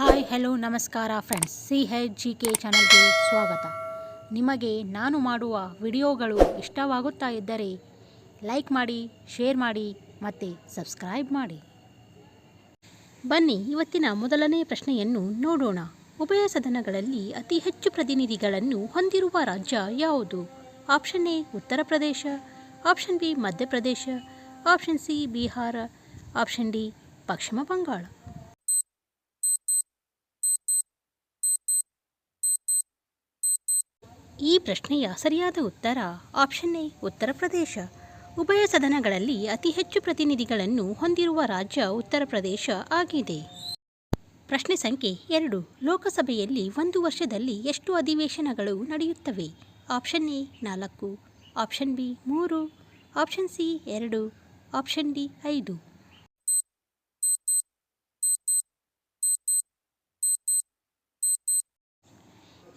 Hi hello ನಮಸ್ಕಾರ friends C H G K ಚಾನಲ್ಗೆ ಸ್ವಾಗತ. ನಿಮಗೆ ನಾನು ಮಾಡುವ ವಿಡಿಯೋಗಳು ಇಷ್ಟವಾಗುತ್ತಾ ಇದ್ದರೆ ಲೈಕ್ ಮಾಡಿ ಶೇರ್ ಮಾಡಿ ಮತ್ತು ಸಬ್ಸ್ಕ್ರೈಬ್ ಮಾಡಿ. ಬನ್ನಿ, ಇವತ್ತಿನ ಮೊದಲನೇ ಪ್ರಶ್ನೆಯನ್ನು ನೋಡೋಣ. ಉಭಯ ಸದನಗಳಲ್ಲಿ ಅತಿ ಹೆಚ್ಚು ಪ್ರತಿನಿಧಿಗಳನ್ನು ಹೊಂದಿರುವ ರಾಜ್ಯ ಯಾವುದು? Option A, Uttar Pradesh option B Madhya Pradesh option C, Bihar option D, Paschim Bangala. ಈ ಪ್ರಶ್ನೆಯ ಸರಿಯಾದ ಉತ್ತರ ಆಪ್ಷನ್ ಎ, ಉತ್ತರ ಪ್ರದೇಶ. ಉಭಯ ಸದನಗಳಲ್ಲಿ ಅತಿ ಹೆಚ್ಚು ಪ್ರತಿನಿಧಿಗಳನ್ನು ಹೊಂದಿರುವ ರಾಜ್ಯ ಉತ್ತರ ಪ್ರದೇಶ ಆಗಿದೆ. ಪ್ರಶ್ನೆ ಸಂಖ್ಯೆ ಎರಡು, ಲೋಕಸಭೆಯಲ್ಲಿ ಒಂದು ವರ್ಷದಲ್ಲಿ ಎಷ್ಟು ಅಧಿವೇಶನಗಳು ನಡೆಯುತ್ತವೆ? ಆಪ್ಷನ್ ಎ, ನಾಲ್ಕು ಆಪ್ಷನ್ ಬಿ, ಮೂರು ಆಪ್ಷನ್ ಸಿ, ಎರಡು ಆಪ್ಷನ್ ಡಿ, ಐದು.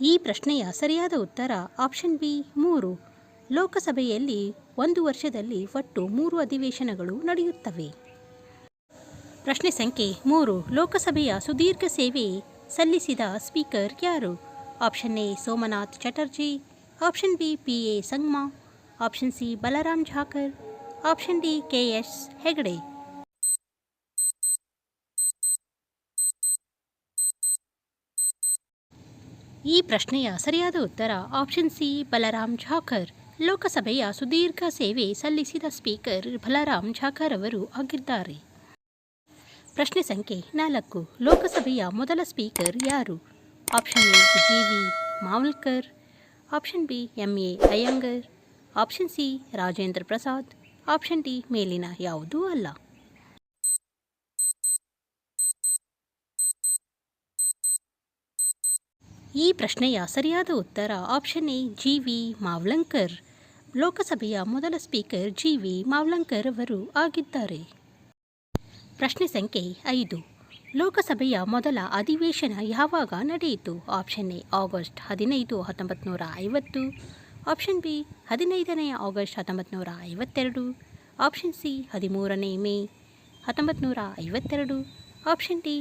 ಈ ಪ್ರಶ್ನೆಯ ಸರಿಯಾದ ಉತ್ತರ ಆಪ್ಷನ್ ಬಿ ಮೂರು. ಲೋಕಸಭೆಯಲ್ಲಿ ಒಂದು ವರ್ಷದಲ್ಲಿ ಒಟ್ಟು ಮೂರು ಅಧಿವೇಶನಗಳು ನಡೆಯುತ್ತವೆ. ಪ್ರಶ್ನೆ ಸಂಖ್ಯೆ ಮೂರು. ಲೋಕಸಭೆಯ ಸುದೀರ್ಘ ಸೇವೆ ಸಲ್ಲಿಸಿದ ಸ್ಪೀಕರ್ ಯಾರು? Option A Somnath Chatterjee. Option B P A Sangma. Option C Balram Jakhar. Option D K S Hegde. ಈ ಪ್ರಶ್ನೆಯ ಸರಿಯಾದ ಉತ್ತರ ಆಪ್ಷನ್ ಸಿ ಬಲರಾಮ್ ಝಾಕರ್. ಲೋಕಸಭೆಯ ಸುದೀರ್ಘ ಸೇವೆ ಸಲ್ಲಿಸಿದ ಸ್ಪೀಕರ್ ಬಲರಾಮ್ ಝಾಕರ್ ಅವರು ಆಗಿದ್ದಾರೆ. ಪ್ರಶ್ನೆ ಸಂಖ್ಯೆ ನಾಲ್ಕು, ಲೋಕಸಭೆಯ ಮೊದಲ ಸ್ಪೀಕರ್ ಯಾರು? Option A G V Mavalankar. Option B M A Ayyangar. Option C Rajendra Prasad. Option D ಮೇಲಿನ ಯಾವುದೂ ಅಲ್ಲ. ಈ ಪ್ರಶ್ನೆಯ ಸರಿಯಾದ ಉತ್ತರ option A, G V Mavalankar. ಲೋಕಸಭೆಯ ಮೊದಲ ಸ್ಪೀಕರ್ ಜಿ ವಿ ಮಾವ್ಲಂಕರ್ ಅವರು ಆಗಿದ್ದಾರೆ. ಪ್ರಶ್ನೆ ಸಂಖ್ಯೆ ಐದು. ಲೋಕಸಭೆಯ ಮೊದಲ ಅಧಿವೇಶನ ಯಾವಾಗ ನಡೆಯಿತು? ಆಪ್ಷನ್ ಎ, ಆಗಸ್ಟ್ ಹದಿನೈದು ಹತ್ತೊಂಬತ್ತು ನೂರ ಐವತ್ತು. ಆಪ್ಷನ್ ಬಿ, ಹದಿನೈದನೇ ಆಗಸ್ಟ್ ಹತ್ತೊಂಬತ್ತು ನೂರ ಐವತ್ತೆರಡು. ಆಪ್ಷನ್ ಸಿ, ಹದಿಮೂರನೇ ಮೇ ಹತ್ತೊಂಬತ್ತು ನೂರ ಐವತ್ತೆರಡು. ಆಪ್ಷನ್ ಡಿ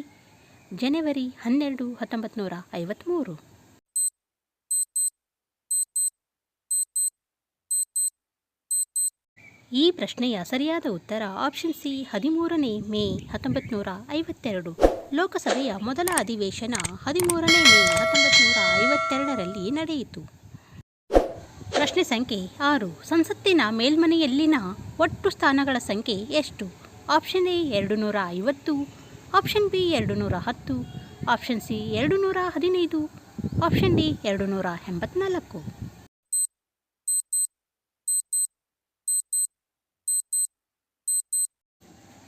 ಜನವರಿ ಹನ್ನೆರಡು ಹತ್ತೊಂಬತ್ತು ನೂರ ಐವತ್ತ್ಮೂರು ಈ ಪ್ರಶ್ನೆಯ ಸರಿಯಾದ ಉತ್ತರ ಆಪ್ಷನ್ ಸಿ ಹದಿಮೂರನೇ ಮೇ ಹತ್ತೊಂಬತ್ತು ನೂರ ಐವತ್ತೆರಡು. ಲೋಕಸಭೆಯ ಮೊದಲ ಅಧಿವೇಶನ ಹದಿಮೂರನೇ ಮೇ ಹತ್ತೊಂಬತ್ತು ನೂರ ಐವತ್ತೆರಡರಲ್ಲಿ ನಡೆಯಿತು. ಪ್ರಶ್ನೆ ಸಂಖ್ಯೆ ಆರು. ಸಂಸತ್ತಿನ ಮೇಲ್ಮನೆಯಲ್ಲಿನ ಒಟ್ಟು ಸ್ಥಾನಗಳ ಸಂಖ್ಯೆ ಎಷ್ಟು? ಆಪ್ಷನ್ ಎ ಎರಡು ನೂರ ಐವತ್ತು ಆಪ್ಷನ್ ಬಿ ಎರಡು ನೂರ ಹತ್ತು, ಆಪ್ಷನ್ ಸಿ ಎರಡು ನೂರ ಹದಿನೈದು, ಆಪ್ಷನ್ ಡಿ ಎರಡು ನೂರ ಎಂಬತ್ನಾಲ್ಕು.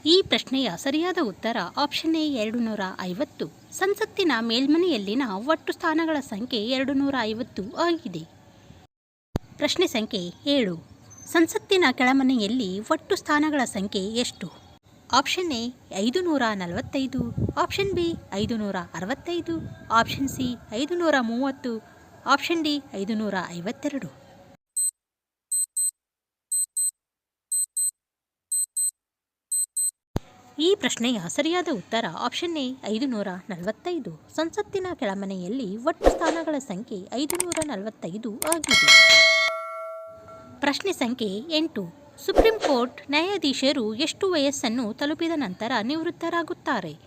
ಈ ಪ್ರಶ್ನೆಯ ಸರಿಯಾದ ಉತ್ತರ ಆಪ್ಷನ್ ಎ ಎರಡು ನೂರ ಐವತ್ತು. ಸಂಸತ್ತಿನ ಮೇಲ್ಮನೆಯಲ್ಲಿನ ಒಟ್ಟು ಸ್ಥಾನಗಳ ಸಂಖ್ಯೆ ಎರಡು ನೂರ ಐವತ್ತು ಆಗಿದೆ. ಪ್ರಶ್ನೆ ಸಂಖ್ಯೆ ಏಳು. ಸಂಸತ್ತಿನ ಕೆಳಮನೆಯಲ್ಲಿ ಒಟ್ಟು ಸ್ಥಾನಗಳ ಸಂಖ್ಯೆ ಎಷ್ಟು? ಆಪ್ಷನ್ ಎ ಐದು ನೂರ ನಲವತ್ತೈದು, ಆಪ್ಷನ್ ಬಿ ಐದು ನೂರ ಅರವತ್ತೈದು, ಆಪ್ಷನ್ ಸಿ ಐದು ನೂರ ಮೂವತ್ತು, ಆಪ್ಷನ್ ಡಿ ಐದು ನೂರ ಐವತ್ತೆರಡು. ಈ ಪ್ರಶ್ನೆಯ ಸರಿಯಾದ ಉತ್ತರ ಆಪ್ಷನ್ ಎ ಐದು ನೂರ ನಲವತ್ತೈದು. ಸಂಸತ್ತಿನ ಕೆಳಮನೆಯಲ್ಲಿ ಒಟ್ಟು ಸ್ಥಾನಗಳ ಸಂಖ್ಯೆ ಐದು ನೂರ ನಲವತ್ತೈದು ಆಗಿದೆ. ಪ್ರಶ್ನೆ ಸಂಖ್ಯೆ ಎಂಟು. ಸುಪ್ರೀಂ ಕೋರ್ಟ್ ನ್ಯಾಯಾಧೀಶರು ಎಷ್ಟು ವಯಸ್ಸನ್ನು ತಲುಪಿದ ನಂತರ ನಿವೃತ್ತರಾಗುತ್ತಾರೆ?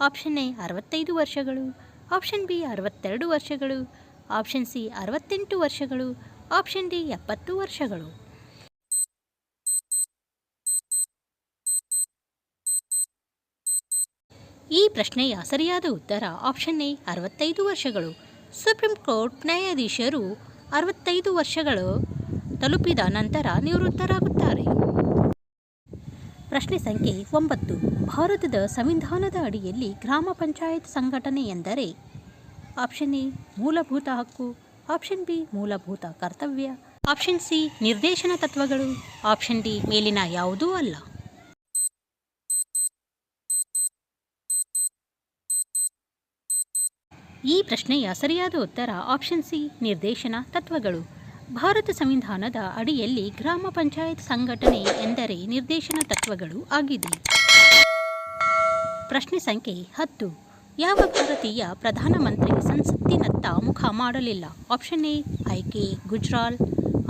ಆಪ್ಷನ್ ಎ ಅರವತ್ತೈದು ವರ್ಷಗಳು, ಆಪ್ಷನ್ ಬಿ ಅರವತ್ತೆರಡು ವರ್ಷಗಳು, ಆಪ್ಷನ್ ಸಿ ಅರವತ್ತೆಂಟು ವರ್ಷಗಳು, ಆಪ್ಷನ್ ಡಿ ಎಪ್ಪತ್ತು ವರ್ಷಗಳು. ಈ ಪ್ರಶ್ನೆಯ ಸರಿಯಾದ ಉತ್ತರ ಆಪ್ಷನ್ ಎ ಅರವತ್ತೈದು ವರ್ಷಗಳು. ಸುಪ್ರೀಂ ಕೋರ್ಟ್ ನ್ಯಾಯಾಧೀಶರು ಅರವತ್ತೈದು ವರ್ಷಗಳು. ತಲುಪಿದ ನಂತರ ನಿವೃತ್ತರಾಗುತ್ತಾರೆ. ಪ್ರಶ್ನೆ ಸಂಖ್ಯೆ ಒಂಬತ್ತು. ಭಾರತದ ಸಂವಿಧಾನದ ಅಡಿಯಲ್ಲಿ ಗ್ರಾಮ ಪಂಚಾಯತ್ ಸಂಘಟನೆ ಎಂದರೆ ಆಪ್ಷನ್ ಎ, ಮೂಲಭೂತ ಹಕ್ಕು, ಆಪ್ಷನ್ ಬಿ, ಮೂಲಭೂತ ಕರ್ತವ್ಯ, ಆಪ್ಷನ್ ಸಿ, ನಿರ್ದೇಶನ ತತ್ವಗಳು, ಆಪ್ಷನ್ ಡಿ, ಮೇಲಿನ ಯಾವುದೂ ಅಲ್ಲ. ಈ ಪ್ರಶ್ನೆಯ ಸರಿಯಾದ ಉತ್ತರ ಆಪ್ಷನ್ ಸಿ, ನಿರ್ದೇಶನ ತತ್ವಗಳು. ಭಾರತ ಸಂವಿಧಾನದ ಅಡಿಯಲ್ಲಿ ಗ್ರಾಮ ಪಂಚಾಯತ್ ಸಂಘಟನೆ ಎಂದರೆ ನಿರ್ದೇಶನ ತತ್ವಗಳು ಆಗಿದೆ. ಪ್ರಶ್ನೆ ಸಂಖ್ಯೆ ಹತ್ತು. ಯಾವ ಭಾರತೀಯ ಪ್ರಧಾನಮಂತ್ರಿ ಸಂಸತ್ತಿನತ್ತ ಮುಖ ಮಾಡಲಿಲ್ಲ? Option A, I K Gujral.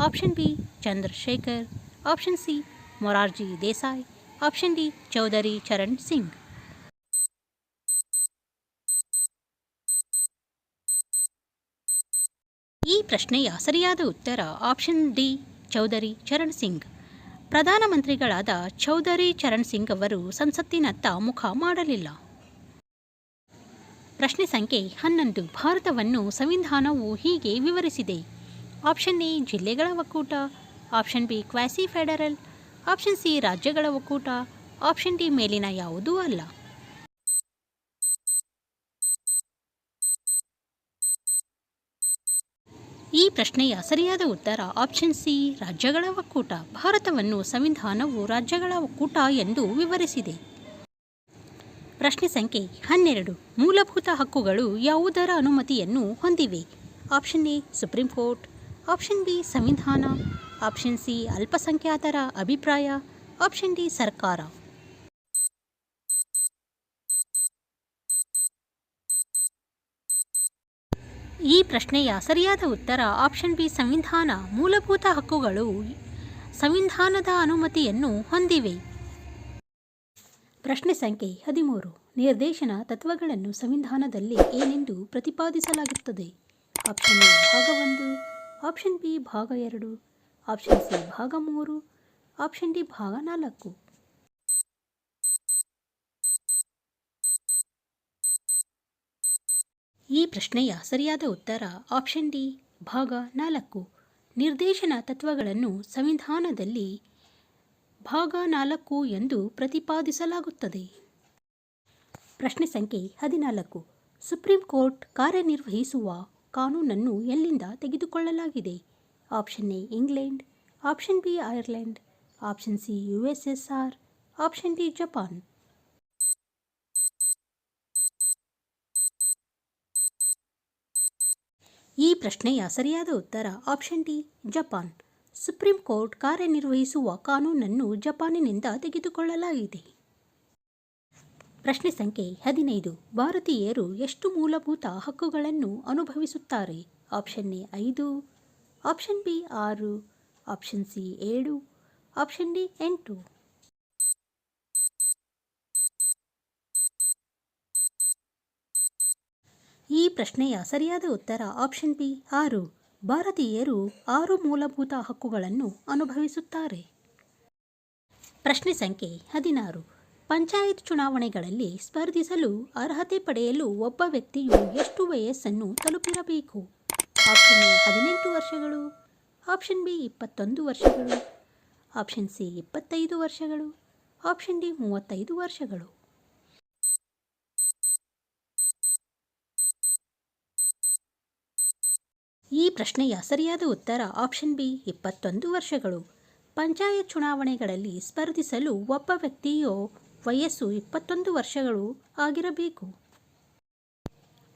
Option B, Chandrashekhar. Option C, Morarji Desai. Option D, Chaudhary Charan Singh ಈ ಪ್ರಶ್ನೆಯ ಸರಿಯಾದ ಉತ್ತರ ಆಪ್ಷನ್ ಡಿ, ಚೌಧರಿ ಚರಣ್ ಸಿಂಗ್. ಪ್ರಧಾನಮಂತ್ರಿಗಳಾದ ಚೌಧರಿ ಚರಣ್ ಸಿಂಗ್ ಅವರು ಸಂಸತ್ತಿನತ್ತ ಮುಖ ಮಾಡಲಿಲ್ಲ. ಪ್ರಶ್ನೆ ಸಂಖ್ಯೆ ಹನ್ನೊಂದು, ಭಾರತವನ್ನು ಸಂವಿಧಾನವು ಹೀಗೆ ವಿವರಿಸಿದೆ. ಆಪ್ಷನ್ ಎ, ಜಿಲ್ಲೆಗಳ ಒಕ್ಕೂಟ. Option B, quasi federal. Option C, ರಾಜ್ಯಗಳ ಒಕ್ಕೂಟ. ಆಪ್ಷನ್ ಡಿ, ಮೇಲಿನ ಯಾವುದೂ ಅಲ್ಲ. ಈ ಪ್ರಶ್ನೆಯ ಸರಿಯಾದ ಉತ್ತರ ಆಪ್ಷನ್ ಸಿ ರಾಜ್ಯಗಳ ಒಕ್ಕೂಟ. ಭಾರತವನ್ನು ಸಂವಿಧಾನವು ರಾಜ್ಯಗಳ ಒಕ್ಕೂಟ ಎಂದು ವಿವರಿಸಿದೆ. ಪ್ರಶ್ನೆ ಸಂಖ್ಯೆ ಹನ್ನೆರಡು. ಮೂಲಭೂತ ಹಕ್ಕುಗಳು ಯಾವುದರ ಅನುಮತಿಯನ್ನು ಹೊಂದಿವೆ? Option A supreme court option B ಸಂವಿಧಾನ. ಆಪ್ಷನ್ ಸಿ ಅಲ್ಪಸಂಖ್ಯಾತರ ಅಭಿಪ್ರಾಯ. ಆಪ್ಷನ್ ಡಿ ಸರ್ಕಾರ. ಈ ಪ್ರಶ್ನೆಯ ಸರಿಯಾದ ಉತ್ತರ ಆಪ್ಷನ್ ಬಿ ಸಂವಿಧಾನ ಮೂಲಭೂತ ಹಕ್ಕುಗಳು ಸಂವಿಧಾನದ ಅನುಮತಿಯನ್ನು ಹೊಂದಿವೆ. ಪ್ರಶ್ನೆ ಸಂಖ್ಯೆ ಹದಿಮೂರು. ನಿರ್ದೇಶನ ತತ್ವಗಳನ್ನು ಸಂವಿಧಾನದಲ್ಲಿ ಏನೆಂದು ಪ್ರತಿಪಾದಿಸಲಾಗುತ್ತದೆ? ಆಪ್ಷನ್ ಎ ಭಾಗ ಒಂದು ಆಪ್ಷನ್ ಬಿ ಭಾಗ ಎರಡು ಆಪ್ಷನ್ ಸಿ ಭಾಗ ಮೂರು ಆಪ್ಷನ್ ಡಿ ಭಾಗ ನಾಲ್ಕು. ಈ ಪ್ರಶ್ನೆಯ ಸರಿಯಾದ ಉತ್ತರ ಆಪ್ಷನ್ ಡಿ ಭಾಗ ನಾಲ್ಕು. ನಿರ್ದೇಶನ ತತ್ವಗಳನ್ನು ಸಂವಿಧಾನದಲ್ಲಿ ಭಾಗ ನಾಲ್ಕು ಎಂದು ಪ್ರತಿಪಾದಿಸಲಾಗುತ್ತದೆ. ಪ್ರಶ್ನೆ ಸಂಖ್ಯೆ ಹದಿನಾಲ್ಕು. ಸುಪ್ರೀಂ ಕೋರ್ಟ್ ಕಾರ್ಯನಿರ್ವಹಿಸುವ ಕಾನೂನನ್ನು ಎಲ್ಲಿಂದ ತೆಗೆದುಕೊಳ್ಳಲಾಗಿದೆ? Option A England option B Ireland option C U S S R option D Japan ಈ ಪ್ರಶ್ನೆಯ ಸರಿಯಾದ ಉತ್ತರ option D, Japan. Supreme court ಕಾರ್ಯನಿರ್ವಹಿಸುವ ಕಾನೂನನ್ನು ಜಪಾನಿನಿಂದ ತೆಗೆದುಕೊಳ್ಳಲಾಗಿದೆ. ಪ್ರಶ್ನೆ ಸಂಖ್ಯೆ ಹದಿನೈದು. ಭಾರತೀಯರು ಎಷ್ಟು ಮೂಲಭೂತ ಹಕ್ಕುಗಳನ್ನು ಅನುಭವಿಸುತ್ತಾರೆ? ಆಪ್ಷನ್ ಎ ಐದು ಆಪ್ಷನ್ ಬಿ ಆರು ಆಪ್ಷನ್ ಸಿ ಏಳು ಆಪ್ಷನ್ ಡಿ ಎಂಟು. ಈ ಪ್ರಶ್ನೆಯ ಸರಿಯಾದ ಉತ್ತರ ಆಪ್ಷನ್ ಬಿ ಆರು. ಭಾರತೀಯರು ಆರು ಮೂಲಭೂತ ಹಕ್ಕುಗಳನ್ನು ಅನುಭವಿಸುತ್ತಾರೆ. ಪ್ರಶ್ನೆ ಸಂಖ್ಯೆ ಹದಿನಾರು. ಪಂಚಾಯತ್ ಚುನಾವಣೆಗಳಲ್ಲಿ ಸ್ಪರ್ಧಿಸಲು ಅರ್ಹತೆ ಪಡೆಯಲು ಒಬ್ಬ ವ್ಯಕ್ತಿಯು ಎಷ್ಟು ವಯಸ್ಸನ್ನು ತಲುಪಿರಬೇಕು? ಆಪ್ಷನ್ ಎ ಹದಿನೆಂಟು ವರ್ಷಗಳು. ಆಪ್ಷನ್ ಬಿ ಇಪ್ಪತ್ತೊಂದು ವರ್ಷಗಳು. ಆಪ್ಷನ್ ಸಿ ಇಪ್ಪತ್ತೈದು ವರ್ಷಗಳು. ಆಪ್ಷನ್ ಡಿ ಮೂವತ್ತೈದು ವರ್ಷಗಳು. ಈ ಪ್ರಶ್ನೆಯ ಸರಿಯಾದ ಉತ್ತರ ಆಪ್ಷನ್ ಬಿ ಇಪ್ಪತ್ತೊಂದು ವರ್ಷಗಳು. ಪಂಚಾಯತ್ ಚುನಾವಣೆಗಳಲ್ಲಿ ಸ್ಪರ್ಧಿಸಲು ಒಬ್ಬ ವ್ಯಕ್ತಿಯ ವಯಸ್ಸು ಇಪ್ಪತ್ತೊಂದು ವರ್ಷಗಳು ಆಗಿರಬೇಕು.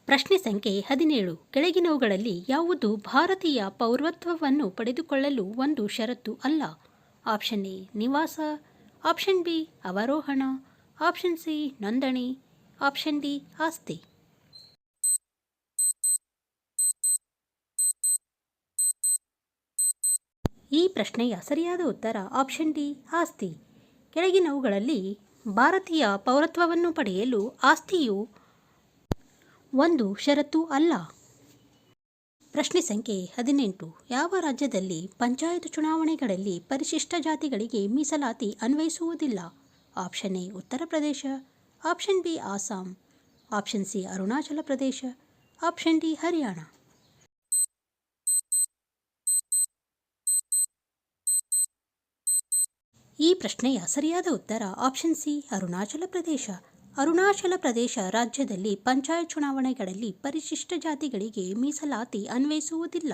ಪ್ರಶ್ನೆ ಸಂಖ್ಯೆ ಹದಿನೇಳು. ಕೆಳಗಿನವುಗಳಲ್ಲಿ ಯಾವುದು ಭಾರತೀಯ ಪೌರತ್ವವನ್ನು ಪಡೆದುಕೊಳ್ಳಲು ಒಂದು ಷರತ್ತು ಅಲ್ಲ? ಆಪ್ಷನ್ ಎ ನಿವಾಸ. ಆಪ್ಷನ್ ಬಿ ಅವರೋಹಣ. ಆಪ್ಷನ್ ಸಿ ನೋಂದಣಿ. ಆಪ್ಷನ್ ಡಿ ಆಸ್ತಿ. ಈ ಪ್ರಶ್ನೆಯ ಸರಿಯಾದ ಉತ್ತರ ಆಪ್ಷನ್ ಡಿ ಆಸ್ತಿ. ಕೆಳಗಿನವುಗಳಲ್ಲಿ ಭಾರತೀಯ ಪೌರತ್ವವನ್ನು ಪಡೆಯಲು ಆಸ್ತಿಯು ಒಂದು ಷರತ್ತು ಅಲ್ಲ. ಪ್ರಶ್ನೆ ಸಂಖ್ಯೆ ಹದಿನೆಂಟು. ಯಾವ ರಾಜ್ಯದಲ್ಲಿ ಪಂಚಾಯತ್ ಚುನಾವಣೆಗಳಲ್ಲಿ ಪರಿಶಿಷ್ಟ ಜಾತಿಗಳಿಗೆ ಮೀಸಲಾತಿ ಅನ್ವಯಿಸುವುದಿಲ್ಲ? Option A Uttar Pradesh. Option B Assam. Option C Arunachal Pradesh. Option D Haryana. ಈ ಪ್ರಶ್ನೆಯ ಸರಿಯಾದ ಉತ್ತರ ಆಪ್ಷನ್ ಸಿ ಅರುಣಾಚಲ ಪ್ರದೇಶ. ಅರುಣಾಚಲ ಪ್ರದೇಶ ರಾಜ್ಯದಲ್ಲಿ ಪಂಚಾಯತ್ ಚುನಾವಣೆಗಳಲ್ಲಿ ಪರಿಶಿಷ್ಟ ಜಾತಿಗಳಿಗೆ ಮೀಸಲಾತಿ ಅನ್ವಯಿಸುವುದಿಲ್ಲ.